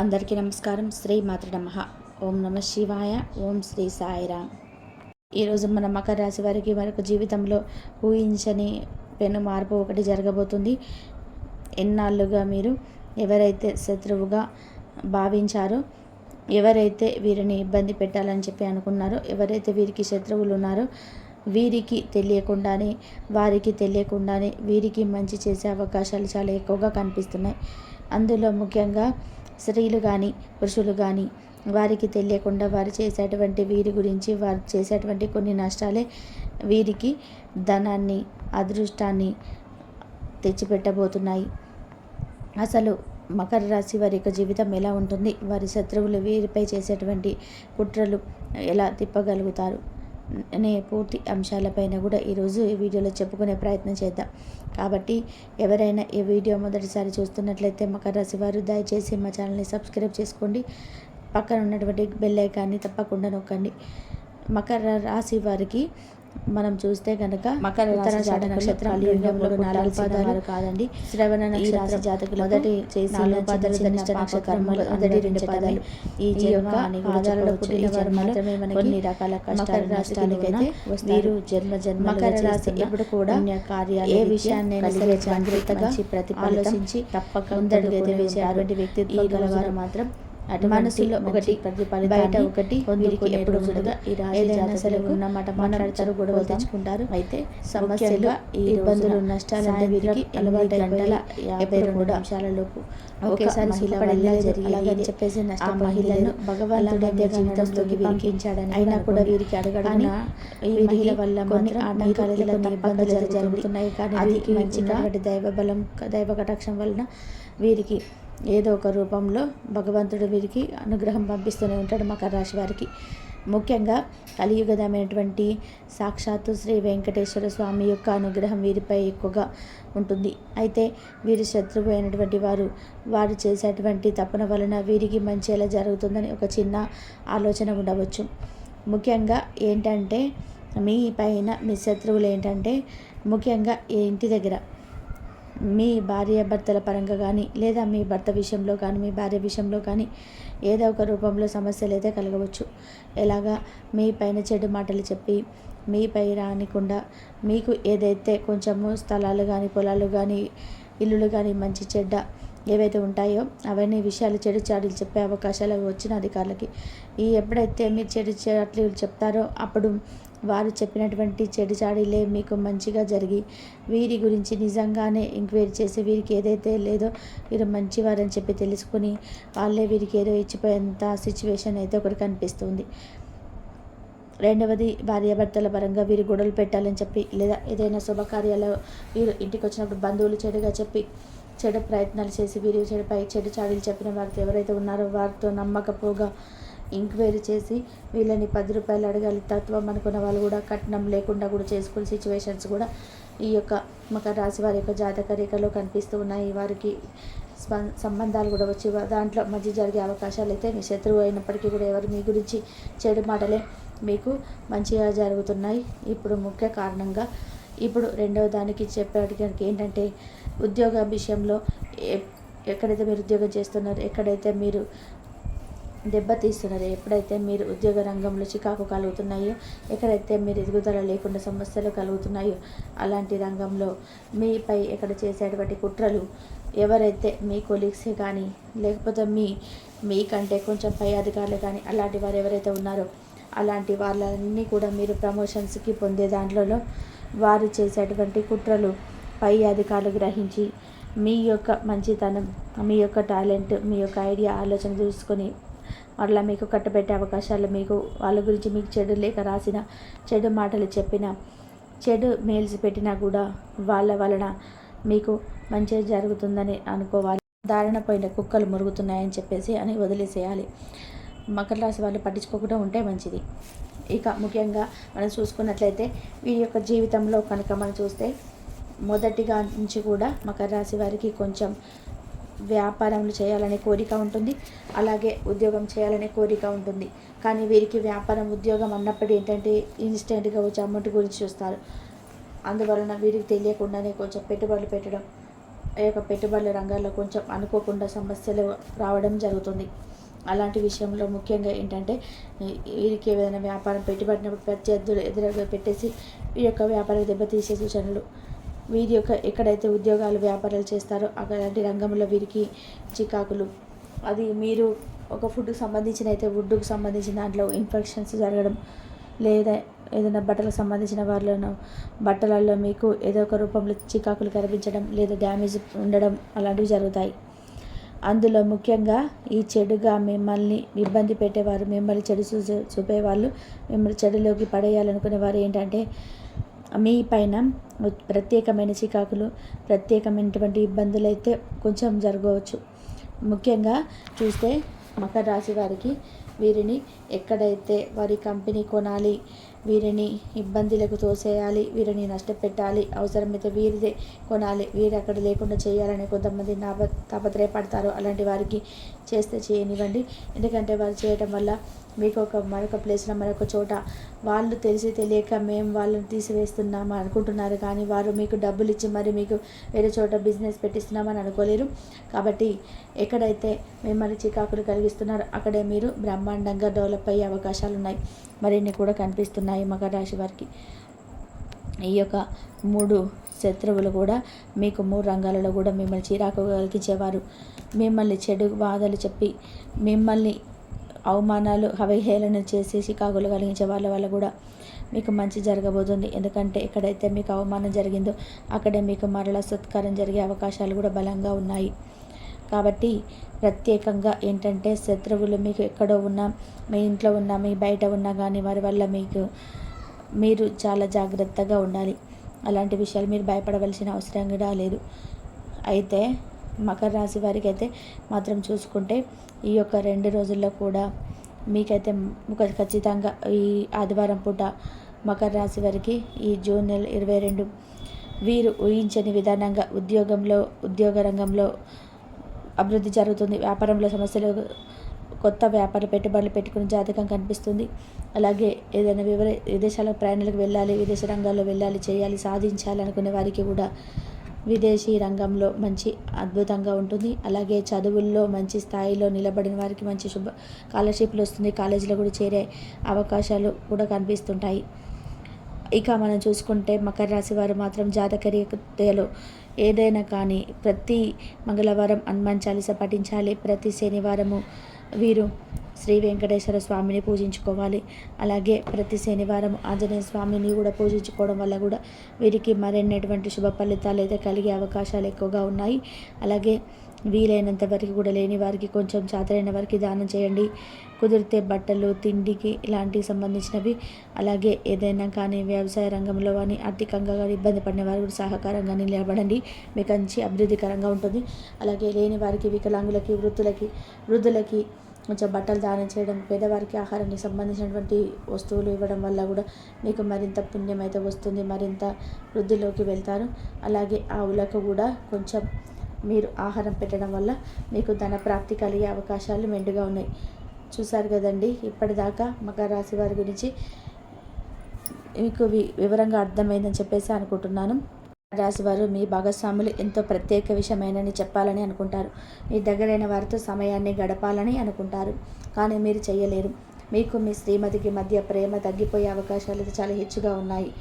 అందరికీ నమస్కారం. శ్రీ మాతృ నమ. ఓం నమ శివాయ. ఓం శ్రీ సాయిరామ్ ఈరోజు మన మకర రాశి వారికి మరొక జీవితంలో ఊహించని పెను మార్పు ఒకటి జరగబోతుంది. ఎన్నాళ్ళుగా మీరు ఎవరైతే శత్రువుగా భావించారో ఎవరైతే వీరిని ఇబ్బంది పెట్టాలని చెప్పి అనుకున్నారో ఎవరైతే వీరికి శత్రువులు ఉన్నారో వీరికి తెలియకుండానే వారికి తెలియకుండానే వీరికి మంచి చేసే అవకాశాలు చాలా ఎక్కువగా కనిపిస్తున్నాయి. అందులో ముఖ్యంగా స్త్రీలు కానీ పురుషులు కానీ వారికి తెలియకుండా వారు చేసేటువంటి వీరి గురించి వారు చేసేటువంటి కొన్ని నష్టాలే వీరికి ధనాన్ని అదృష్టాన్ని తెచ్చిపెట్టబోతున్నాయి. అసలు మకర రాశి వారి యొక్క జీవితం ఎలా ఉంటుంది? వారి శత్రువులు వీరిపై చేసేటువంటి కుట్రలు ఎలా తిప్పగలుగుతారు? అనే పూర్తి అంశాలపైన కూడా ఈరోజు ఈ వీడియోలో చెప్పుకునే ప్రయత్నం చేద్దాం. కాబట్టి ఎవరైనా ఈ వీడియో మొదటిసారి చూస్తున్నట్లయితే మకర రాశి వారు దయచేసి మా ఛానల్ని సబ్స్క్రైబ్ చేసుకోండి. పక్కన ఉన్నటువంటి బెల్ ఐకాన్ని తప్పకుండా నొక్కండి. మకర రాశి వారికి మనం చూస్తే కనుక మకర ఉత్తర నక్షత్రం మూడు నాలుగు పాదాలు కాదండి. శ్రవణ నక్షత్ర జాతకులు మొదటి చేసి పాదాలు ధనిష్ట నక్షత్రం మొదటి రెండు పాదాలు ఈ యొక్క పాదాలలో పుట్టిన వారు మాత్రమే మనకి కొన్ని రకాల కష్టాలు నష్టాలకైతే వీరు జన్మ జన్మ మకర రాశి ఎప్పుడు కూడా కార్యాలు ఏ విషయాన్ని సరే జాగ్రత్తగా ప్రతిపాలించి తప్పక ముందడుగైతే వేసే అటువంటి వ్యక్తిత్వం గలవారు మాత్రం మనసులో ఒకటి బయట ఒకటి వీరికి ఎప్పుడు ఉండగా ఈ ఏదైనా సరే ఉన్న మాట మాట్లాడతారు గొడవలు తెచ్చుకుంటారు. అయితే సమస్యలు ఇబ్బందులు నష్టాలు వీరికి అలవాటు గంటల యాభై రెండు నిమిషాలలోపు ఒకేసారి చెప్పేసి నష్ట మహిళను భగవంతుడు జీవితంలోకి పంపించాడని అయినా కూడా వీరికి అడగడానికి ఈ మహిళ వల్ల కొన్ని ఆటంకాలు కొన్ని ఇబ్బందులు జరుగుతున్నాయి. కానీ వీరికి మంచిగా దైవ బలం దైవ కటాక్షం వలన వీరికి ఏదో ఒక రూపంలో భగవంతుడు వీరికి అనుగ్రహం పంపిస్తూనే ఉంటాడు మకర రాశి వారికి. ముఖ్యంగా కలియుగదమైనటువంటి సాక్షాత్తు శ్రీ వెంకటేశ్వర స్వామి యొక్క అనుగ్రహం వీరిపై ఎక్కువగా ఉంటుంది. అయితే వీరి శత్రువు అయినటువంటి వారు వారు చేసేటువంటి తపన వలన వీరికి మంచి ఎలా జరుగుతుందని ఒక చిన్న ఆలోచన ఉండవచ్చు. ముఖ్యంగా ఏంటంటే మీ పైన మీ శత్రువులు ఏంటంటే ముఖ్యంగా ఇంటి దగ్గర మీ భార్య భర్తల పరంగా కానీ లేదా మీ భర్త విషయంలో కానీ మీ భార్య విషయంలో కానీ ఏదో ఒక రూపంలో సమస్యలు అయితే కలగవచ్చు. ఎలాగా? మీ పైన చెడు మాటలు చెప్పి మీపై రానికుండా మీకు ఏదైతే కొంచెము స్థలాలు కానీ పొలాలు కానీ ఇల్లులు కానీ మంచి చెడ్డ ఏవైతే ఉంటాయో అవన్నీ విషయాలు చెడు చాడీలు చెప్పే అవకాశాలు వచ్చిన అధికారులకి. ఈ ఎప్పుడైతే మీరు చెడు చాట్లు చెప్తారో అప్పుడు వారు చెప్పినటువంటి చెడు చాడీలే మీకు మంచిగా జరిగి వీరి గురించి నిజంగానే ఎంక్వైరీ చేసి వీరికి ఏదైతే లేదో వీరు మంచివారని చెప్పి తెలుసుకుని వాళ్ళే వీరికి ఏదో ఇచ్చిపోయేంత సిచ్యువేషన్ అయితే ఒకటి కనిపిస్తుంది. రెండవది భార్యాభర్తల పరంగా వీరు గొడవలు పెట్టాలని చెప్పి లేదా ఏదైనా శుభకార్యాలు వీరు ఇంటికి వచ్చినప్పుడు బంధువులు చెడుగా చెప్పి చెడు ప్రయత్నాలు చేసి వీరి చెడుపై చెడు చాడీలు చెప్పిన వారితో ఎవరైతే ఉన్నారో వారితో నమ్మకపోగా ఎంక్వైరీ చేసి వీళ్ళని పది రూపాయలు అడగాలి. తత్వం అనుకున్న వాళ్ళు కూడా కట్నం లేకుండా కూడా చేసుకునే సిచ్యువేషన్స్ కూడా ఈ యొక్క మకర రాశి వారి యొక్క జాతక రేఖలో కనిపిస్తూ ఉన్నాయి. వారికి సంబంధాలు కూడా వచ్చి దాంట్లో మధ్య జరిగే అవకాశాలు అయితే మీ శత్రువు అయినప్పటికీ కూడా ఎవరు మీ గురించి చెడు మాటలే మీకు మంచిగా జరుగుతున్నాయి. ఇప్పుడు ముఖ్య కారణంగా ఇప్పుడు రెండవ దానికి చెప్పడానికి ఏంటంటే ఉద్యోగ విషయంలో ఎక్కడైతే మీరు ఉద్యోగం చేస్తున్నారో ఎక్కడైతే మీరు దెబ్బతీస్తున్నారు ఎప్పుడైతే మీరు ఉద్యోగ రంగంలో చికాకు కలుగుతున్నాయో ఎక్కడైతే మీరు ఎదుగుదల లేకుండా సమస్యలు కలుగుతున్నాయో అలాంటి రంగంలో మీపై ఎక్కడ చేసేటువంటి కుట్రలు ఎవరైతే మీ కొలీగ్సే కానీ లేకపోతే మీ మీకంటే కొంచెం పై అధికారులు కానీ అలాంటి వారు ఎవరైతే ఉన్నారో అలాంటి వాళ్ళన్నీ కూడా మీరు ప్రమోషన్స్కి పొందే దాంట్లో వారు చేసేటువంటి కుట్రలు పై అధికారులు గ్రహించి మీ యొక్క మంచితనం మీ యొక్క టాలెంట్ మీ యొక్క ఐడియా ఆలోచన చూసుకొని మరలా మీకు కట్టబెట్టే అవకాశాలు మీకు వాళ్ళ గురించి మీకు చెడు లేక రాసిన చెడు మాటలు చెప్పిన చెడు మెయిల్స్ పెట్టినా కూడా వాళ్ళ వలన మీకు మంచి జరుగుతుందని అనుకోవాలి. దారిన పోయిన కుక్కలు మురుగుతున్నాయని చెప్పేసి అని వదిలేసేయాలి. మకర రాశి వాళ్ళు పట్టించుకోకుండా ఉంటే మంచిది. ఇక ముఖ్యంగా మనం చూసుకున్నట్లయితే వీరి యొక్క జీవితంలో కనుక మనం చూస్తే మొదటిగా నుంచి కూడా మకర రాశి వారికి కొంచెం వ్యాపారములు చేయాలనే కోరిక ఉంటుంది. అలాగే ఉద్యోగం చేయాలనే కోరిక ఉంటుంది. కానీ వీరికి వ్యాపారం ఉద్యోగం అన్నప్పుడు ఏంటంటే ఇన్స్టెంట్గా వచ్చి అమౌంట్ గురించి చూస్తారు. అందువలన వీరికి తెలియకుండానే కొంచెం పెట్టుబడులు పెట్టడం ఈ యొక్క పెట్టుబడుల రంగాల్లో కొంచెం అనుకోకుండా సమస్యలు రావడం జరుగుతుంది. అలాంటి విషయంలో ముఖ్యంగా ఏంటంటే వీరికి ఏదైనా వ్యాపారం పెట్టుబడినప్పుడు ప్రత్యర్థులు ఎదురుగా పెట్టేసి ఈ యొక్క వ్యాపారం దెబ్బతీసే సూచనలు. వీరి యొక్క ఎక్కడైతే ఉద్యోగాలు వ్యాపారాలు చేస్తారో అలాంటి రంగంలో వీరికి చికాకులు. అది మీరు ఒక ఫుడ్కి సంబంధించిన అయితే వుడ్కు సంబంధించిన దాంట్లో ఇన్ఫెక్షన్స్ జరగడం లేదా ఏదైనా బట్టలకు సంబంధించిన వాళ్ళను బట్టలలో మీకు ఏదో ఒక రూపంలో చికాకులు కనిపించడం లేదా డ్యామేజ్ ఉండడం అలాంటివి జరుగుతాయి. అందులో ముఖ్యంగా ఈ చెడుగా మిమ్మల్ని ఇబ్బంది పెట్టేవారు మిమ్మల్ని చెడు చూ చూపేవాళ్ళు మిమ్మల్ని చెడులోకి పడేయాలనుకునే వారు ఏంటంటే మీ పైన ప్రత్యేకమైన చికాకులు ప్రత్యేకమైనటువంటి ఇబ్బందులు అయితే కొంచెం జరగవచ్చు. ముఖ్యంగా చూస్తే మకర రాశి వారికి వీరిని ఎక్కడైతే వారి కంపెనీ కొనాలి వీరిని ఇబ్బందులకు తోసేయాలి వీరిని నష్టపెట్టాలి అవసరమైతే వీరిదే కొనాలి వీరు అక్కడ లేకుండా చేయాలని కొంతమంది నాప తాపత్రయపడతారు. అలాంటి వారికి చేస్తే చేయనివ్వండి. ఎందుకంటే వారు చేయటం వల్ల మీకు ఒక మరొక ప్లేస్లో మరొక చోట వాళ్ళు తెలిసి తెలియక మేము వాళ్ళని తీసివేస్తున్నాము అనుకుంటున్నారు. కానీ వారు మీకు డబ్బులు ఇచ్చి మరి మీకు వేరే చోట బిజినెస్ పెట్టిస్తున్నామని అనుకోలేరు. కాబట్టి ఎక్కడైతే మిమ్మల్ని చికాకులు కలిగిస్తున్నారో అక్కడే మీరు బ్రహ్మాండంగా డెవలప్ అయ్యే అవకాశాలు ఉన్నాయి. మరిన్ని కూడా కనిపిస్తున్నాయి మకర రాశి వారికి. ఈ యొక్క మూడు శత్రువులు కూడా మీకు మూడు రంగాలలో కూడా మిమ్మల్ని చిరాకు కలిగించేవారు మిమ్మల్ని చెడు బాధలు చెప్పి మిమ్మల్ని అవమానాలు అవహేళన చేసి చికాకులు కలిగించే వాళ్ళ వల్ల కూడా మీకు మంచి జరగబోతుంది. ఎందుకంటే ఎక్కడైతే మీకు అవమానం జరిగిందో అక్కడే మీకు మరలా సత్కారం జరిగే అవకాశాలు కూడా బలంగా ఉన్నాయి. కాబట్టి ప్రత్యేకంగా ఏంటంటే శత్రువులు మీకు ఎక్కడో ఉన్నా మీ ఇంట్లో ఉన్నా మీ బయట ఉన్నా కానీ వారి వల్ల మీకు మీరు చాలా జాగ్రత్తగా ఉండాలి. అలాంటి విషయాలు మీరు భయపడవలసిన అవసరం కూడా లేదు. అయితే మకర రాశి వారికి అయితే మాత్రం చూసుకుంటే ఈ యొక్క రెండు రోజుల్లో కూడా మీకైతే ఖచ్చితంగా ఈ ఆదివారం పూట మకర రాశి వారికి ఈ జూన్ నెల ఇరవై రెండు వీరు ఊహించని విధానంగా ఉద్యోగంలో ఉద్యోగ రంగంలో అభివృద్ధి జరుగుతుంది. వ్యాపారంలో సమస్యలు కొత్త వ్యాపార పెట్టుబడులు పెట్టుకునే జాతకం కనిపిస్తుంది. అలాగే ఏదైనా వివర విదేశాల ప్రయాణాలకు వెళ్ళాలి విదేశ రంగాల్లో వెళ్ళాలి చేయాలి సాధించాలి అనుకునే వారికి కూడా విదేశీ రంగంలో మంచి అద్భుతంగా ఉంటుంది. అలాగే చదువుల్లో మంచి స్థాయిలో నిలబడిన వారికి మంచి శుభ స్కాలర్షిప్లు వస్తుంది. కాలేజీలో కూడా చేరే అవకాశాలు కూడా కనిపిస్తుంటాయి. ఇక మనం చూసుకుంటే మకర రాశి వారు మాత్రం జాతకరీతలో ఏదైనా కానీ ప్రతి మంగళవారం హనుమాన్ చాలీస పఠించాలి. ప్రతి శనివారము వీరు శ్రీ వెంకటేశ్వర స్వామిని పూజించుకోవాలి. అలాగే ప్రతి శనివారం ఆంజనేయ స్వామిని కూడా పూజించుకోవడం వల్ల కూడా వీరికి మరెన్నటువంటి శుభ ఫలితాలు అయితే కలిగే అవకాశాలు ఎక్కువగా ఉన్నాయి. అలాగే వీలైనంత వరకు కూడా లేని వారికి కొంచెం చాతరైన వారికి దానం చేయండి. కుదిరితే బట్టలు తిండికి ఇలాంటివి సంబంధించినవి అలాగే ఏదైనా కానీ వ్యవసాయ రంగంలో కానీ ఆర్థికంగా కానీ ఇబ్బంది పడిన వారు కూడా సహకారంగా నిలబడండి. మీకు మంచి అభివృద్ధికరంగా ఉంటుంది. అలాగే లేని వారికి వికలాంగులకి వృద్ధులకి వృద్ధులకి కొంచెం బట్టలు దానం చేయడం పేదవారికి ఆహారానికి సంబంధించినటువంటి వస్తువులు ఇవ్వడం వల్ల కూడా మీకు మరింత పుణ్యం అయితే వస్తుంది మరింత వృద్ధిలోకి వెళ్తారు. అలాగే ఆవులకు కూడా కొంచెం మీరు ఆహారం పెట్టడం వల్ల మీకు ధన ప్రాప్తి కలిగే అవకాశాలు మెండుగా ఉన్నాయి. చూసారు కదండి ఇప్పటిదాకా మకర రాశి వారి గురించి మీకు వి వివరంగా అర్థమైందని చెప్పేసి అనుకుంటున్నాను. రాశివారు మీ భాగస్వాములు ఎంతో ప్రత్యేక విషయమైనని చెప్పాలని అనుకుంటారు. మీ దగ్గరైన వారితో సమయాన్ని గడపాలని అనుకుంటారు. కానీ మీరు చేయలేరు మీకు మీ శ్రీమతికి మధ్య ప్రేమ తగ్గిపోయే అవకాశాలు చాలా హెచ్చుగా ఉన్నాయి.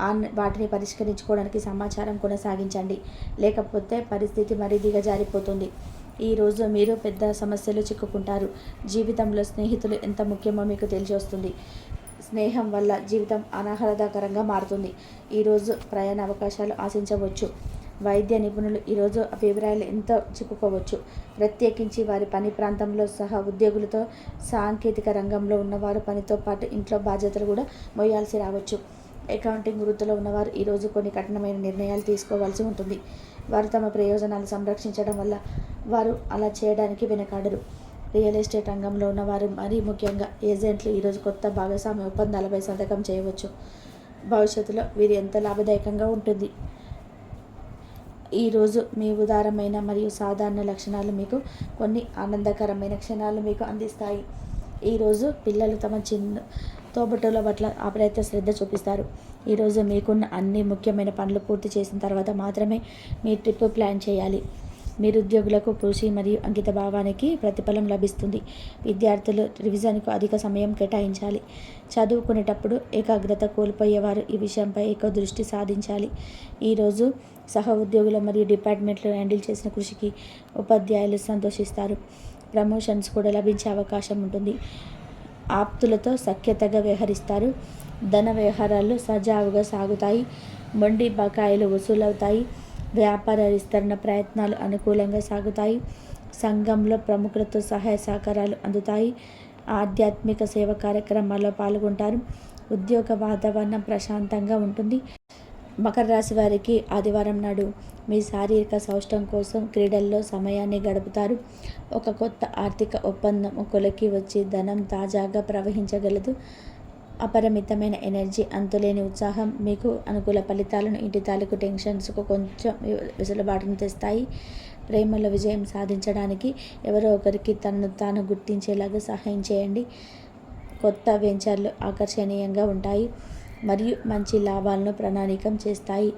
ఆ వాటిని పరిష్కరించుకోవడానికి సమాచారం కొనసాగించండి. లేకపోతే పరిస్థితి మరీ దిగజారిపోతుంది. ఈరోజు మీరు పెద్ద సమస్యలు చిక్కుకుంటారు. జీవితంలో స్నేహితులు ఎంత ముఖ్యమో మీకు తెలిసి వస్తుంది స్నేహం వల్ల జీవితం అనాహ్లాదకరంగా మారుతుంది. ఈరోజు ప్రయాణ అవకాశాలు ఆశించవచ్చు. వైద్య నిపుణులు ఈరోజు అభిప్రాయాలు ఎంతో చెప్పుకోవచ్చు. ప్రత్యేకించి వారి పని ప్రాంతంలో సహా ఉద్యోగులతో సాంకేతిక రంగంలో ఉన్నవారు పనితో పాటు ఇంట్లో బాధ్యతలు కూడా మోయాల్సి రావచ్చు. అకౌంటింగ్ వృత్తిలో ఉన్నవారు ఈరోజు కొన్ని కఠినమైన నిర్ణయాలు తీసుకోవాల్సి ఉంటుంది. వారు తమ ప్రయోజనాలు సంరక్షించడం వల్ల వారు అలా చేయడానికి వెనకాడరు. రియల్ ఎస్టేట్ రంగంలో ఉన్నవారు మరీ ముఖ్యంగా ఏజెంట్లు ఈరోజు కొత్త భాగస్వామ్య ఒప్పందాలపై సంతకం చేయవచ్చు. భవిష్యత్తులో వీరు ఎంత లాభదాయకంగా ఉంటుంది? ఈరోజు మీ ఉదారమైన మరియు సాధారణ లక్షణాలు మీకు కొన్ని ఆనందకరమైన క్షణాలు మీకు అందిస్తాయి. ఈరోజు పిల్లలు తమ చిన్న తోబుట్టుల పట్ల అప్పుడైతే శ్రద్ధ చూపిస్తారు. ఈరోజు మీకున్న అన్ని ముఖ్యమైన పనులు పూర్తి చేసిన తర్వాత మాత్రమే మీ ట్రిప్ ప్లాన్ చేయాలి. నిరుద్యోగులకు కృషి మరియు అంకిత భావానికి ప్రతిఫలం లభిస్తుంది. విద్యార్థులు రివిజన్కు అధిక సమయం కేటాయించాలి. చదువుకునేటప్పుడు ఏకాగ్రత కోల్పోయేవారు ఈ విషయంపై ఎక్కువ దృష్టి సాధించాలి. ఈరోజు సహ ఉద్యోగులు మరియు డిపార్ట్మెంట్లు హ్యాండిల్ చేసిన కృషికి ఉపాధ్యాయులు సంతోషిస్తారు. ప్రమోషన్స్ కూడా లభించే అవకాశం ఉంటుంది. ఆప్తులతో సఖ్యతగా వ్యవహరిస్తారు. ధన వ్యవహారాలు సజావుగా సాగుతాయి. మొండి బకాయిలు వసూలవుతాయి. వ్యాపార విస్తరణ ప్రయత్నాలు అనుకూలంగా సాగుతాయి. సంఘంలో ప్రముఖులతో సహాయ సహకారాలు అందుతాయి. ఆధ్యాత్మిక సేవ కార్యక్రమాల్లో పాల్గొంటారు. ఉద్యోగ వాతావరణం ప్రశాంతంగా ఉంటుంది. మకర రాశి వారికి ఆదివారం నాడు మీ శారీరక సౌష్టం కోసం క్రీడల్లో సమయాన్ని గడుపుతారు. ఒక కొత్త ఆర్థిక ఒప్పందం కొలకి వచ్చి ధనం తాజాగా ప్రవహించగలదు. అపరిమితమైన ఎనర్జీ అంతులేని ఉత్సాహం మీకు అనుకూల ఫలితాలను ఇంటి తాలూకు టెన్షన్స్కు కొంచెం వెసులుబాటును తెస్తాయి. ప్రేమలో విజయం సాధించడానికి ఎవరో ఒకరికి తనను తాను గుర్తించేలాగా సహాయం చేయండి. కొత్త వెంచర్లు ఆకర్షణీయంగా ఉంటాయి మరియు మంచి లాభాలను ప్రణాళికం చేస్తాయి.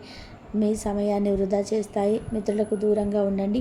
మీ సమయాన్ని వృధా చేస్తాయి. మిత్రులకు దూరంగా ఉండండి.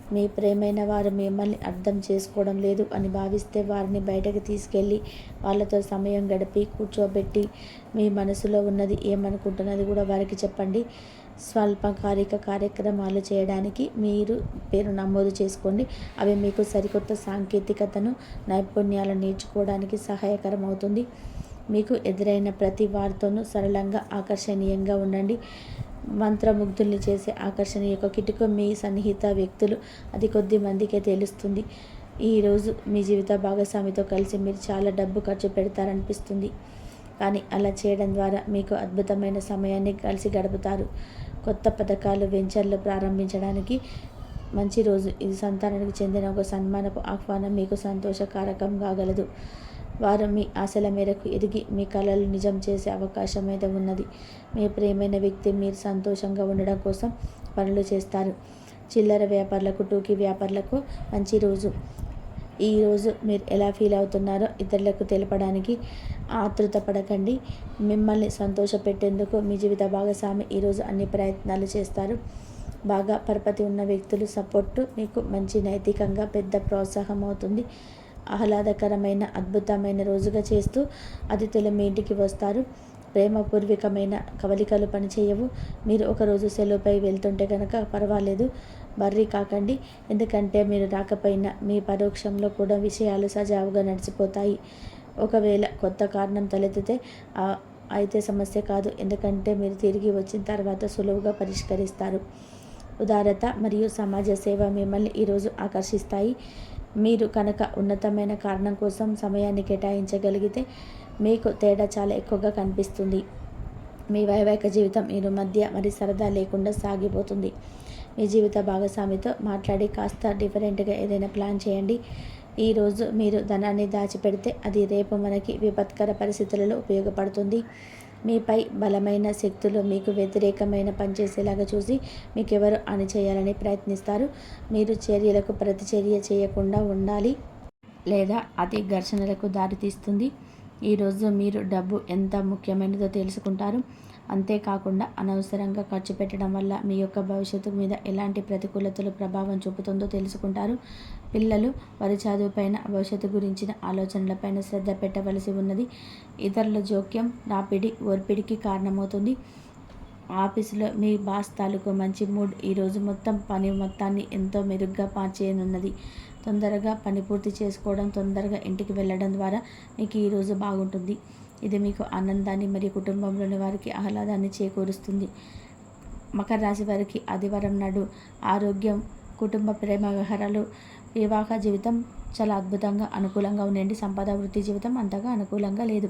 మీ ప్రేమైన వారు మిమ్మల్ని అర్థం చేసుకోవడం లేదు అని భావిస్తే వారిని బయటకు తీసుకెళ్ళి వాళ్ళతో సమయం గడిపి కూర్చోబెట్టి మీ మనసులో ఉన్నది ఏమనుకుంటున్నది కూడా వారికి చెప్పండి. స్వల్పకాలిక కార్యక్రమాలు చేయడానికి మీరు పేరు నమోదు చేసుకోండి. అవి మీకు సరికొత్త సాంకేతికతను నైపుణ్యాలు నేర్చుకోవడానికి సహాయకరం అవుతుంది మీకు ఎదురైన ప్రతి వారితోనూ సరళంగా ఆకర్షణీయంగా ఉండండి. మంత్రముగ్ధుల్ని చేసే ఆకర్షణ యొక్క కిటుకు మీ సన్నిహిత వ్యక్తులు అది కొద్ది మందికే తెలుస్తుంది. ఈరోజు మీ జీవిత భాగస్వామితో కలిసి మీరు చాలా డబ్బు ఖర్చు పెడతారనిపిస్తుంది. కానీ అలా చేయడం ద్వారా మీకు అద్భుతమైన సమయాన్ని కలిసి గడుపుతారు. కొత్త పథకాలు వెంచర్లు ప్రారంభించడానికి మంచి రోజు. ఇది సంతానానికి చెందిన ఒక సన్మానపు ఆహ్వానం మీకు సంతోషకారకం కాగలదు వారు మీ ఆశల మేరకు ఎదిగి మీ కళలు నిజం చేసే అవకాశం అయితే ఉన్నది. మీ ప్రేమైన వ్యక్తి మీరు సంతోషంగా ఉండడం కోసం పనులు చేస్తారు. చిల్లర వ్యాపారులకు టూకీ వ్యాపారులకు మంచి రోజు. ఈరోజు మీరు ఎలా ఫీల్ అవుతున్నారో ఇతరులకు తెలపడానికి ఆతృత పడకండి. మిమ్మల్ని సంతోషపెట్టేందుకు మీ జీవిత భాగస్వామి ఈరోజు అన్ని ప్రయత్నాలు చేస్తారు. బాగా పరపతి ఉన్న వ్యక్తులు సపోర్టు మీకు మంచి నైతికంగా పెద్ద ప్రోత్సాహం అవుతుంది. ఆహ్లాదకరమైన అద్భుతమైన రోజుగా చేస్తూ అతిథులు మీ ఇంటికి వస్తారు. ప్రేమపూర్వకమైన కవలికలు పనిచేయవు. మీరు ఒకరోజు సెలవుపై వెళ్తుంటే కనుక పర్వాలేదు. బర్రీ కాకండి. ఎందుకంటే మీరు రాకపోయినా మీ పరోక్షంలో కూడా విషయాలు సజావుగా నడిచిపోతాయి. ఒకవేళ కొత్త కారణం తలెత్తితే అయితే సమస్య కాదు. ఎందుకంటే మీరు తిరిగి వచ్చిన తర్వాత సులువుగా పరిష్కరిస్తారు. ఉదారత మరియు సమాజ సేవ మిమ్మల్ని ఈరోజు ఆకర్షిస్తాయి. మీరు కనుక ఉన్నతమైన కారణం కోసం సమయాన్ని కేటాయించగలిగితే మీకు తేడా చాలా ఎక్కువగా కనిపిస్తుంది. మీ వైవాహిక జీవితం మీరు మధ్య మరి సరదా లేకుండా సాగిపోతుంది. మీ జీవిత భాగస్వామితో మాట్లాడి కాస్త డిఫరెంట్గా ఏదైనా ప్లాన్ చేయండి. ఈరోజు మీరు ధనాన్ని దాచిపెడితే అది రేపు మనకి విపత్కర పరిస్థితులలో ఉపయోగపడుతుంది. మీపై బలమైన శక్తులు మీకు వ్యతిరేకమైన పనిచేసేలాగా చూసి మీకు ఎవరు చేయాలని ప్రయత్నిస్తారు? మీరు చర్యలకు ప్రతిచర్య చేయకుండా ఉండాలి లేదా అది ఘర్షణలకు దారితీస్తుంది? ఈరోజు మీరు డబ్బు ఎంత ముఖ్యమైనదో తెలుసుకుంటారు. అంతేకాకుండా అనవసరంగా ఖర్చు పెట్టడం వల్ల మీ యొక్క భవిష్యత్తు మీద ఎలాంటి ప్రతికూలతలు ప్రభావం చూపుతుందో తెలుసుకుంటారు. పిల్లలు వారి చదువుపైన భవిష్యత్తు గురించిన ఆలోచనలపైన శ్రద్ధ పెట్టవలసి ఉన్నది. ఇతరుల జోక్యం రాపిడి ఓర్పిడికి కారణమవుతుంది. ఆఫీసులో మీ బాస్ తాలూకు మంచి మూడ్ ఈరోజు మొత్తం పని మొత్తాన్ని ఎంతో మెరుగ్గా పాచేయనున్నది తొందరగా పని పూర్తి చేసుకోవడం తొందరగా ఇంటికి వెళ్ళడం ద్వారా మీకు ఈరోజు బాగుంటుంది. ఇది మీకు ఆనందాన్ని మరియు కుటుంబంలోని వారికి ఆహ్లాదాన్ని చేకూరుస్తుంది. మకర రాశి వారికి ఆదివారం నాడు ఆరోగ్యం కుటుంబ ప్రేమ వ్యవహారాలు వివాహ జీవితం చాలా అద్భుతంగా అనుకూలంగా ఉండండి. సంపద వృత్తి జీవితం అంతగా అనుకూలంగా లేదు.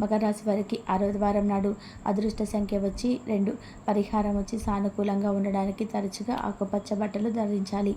మకర రాశి వారికి ఆరో నాడు అదృష్ట సంఖ్య వచ్చి రెండు. పరిహారం వచ్చి సానుకూలంగా ఉండడానికి తరచుగా ఆకుపచ్చ బట్టలు ధరించాలి.